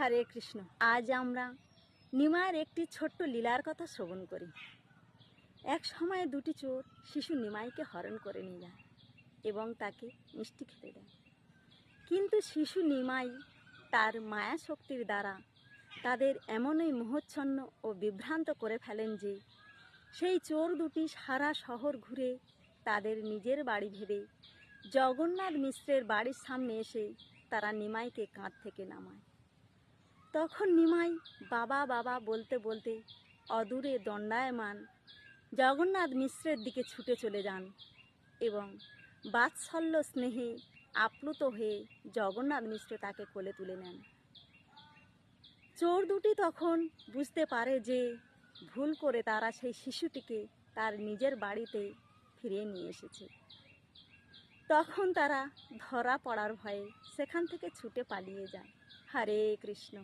হরে কৃষ্ণ। আজ আমরা নিমায়ের একটি ছোট্ট লীলার কথা শ্রবণ করি। এক সময় দুটি চোর শিশু নিমাইকে হরণ করে নিয়ে যায় এবং তাকে মিষ্টি খেতে দেয়। কিন্তু শিশু নিমাই তার মায়া শক্তির দ্বারা তাদের এমনই মোহচ্ছন্ন ও বিভ্রান্ত করে ফেলেন যে, সেই চোর দুটি সারা শহর ঘুরে তাদের নিজের বাড়ি ভেবে জগন্নাথ মিশ্রের বাড়ির সামনে এসে তারা নিমাইকে কাঁধ থেকে নামায়। তখন নিমাই বাবা বাবা বলতে বলতে অদূরে দণ্ডায়মান জগন্নাথ মিশ্রের দিকে ছুটে চলে যান এবং বাৎসল্য স্নেহে আপ্লুত হয়ে জগন্নাথ মিশ্র তাকে কোলে তুলে নেন। চোর দুটি তখন বুঝতে পারে যে ভুল করে তারা সেই শিশুটিকে তার নিজের বাড়িতে ফিরিয়ে নিয়ে এসেছে। তখন তারা ধরা পড়ার ভয়ে সেখান থেকে ছুটে পালিয়ে যায় হরে কৃষ্ণ।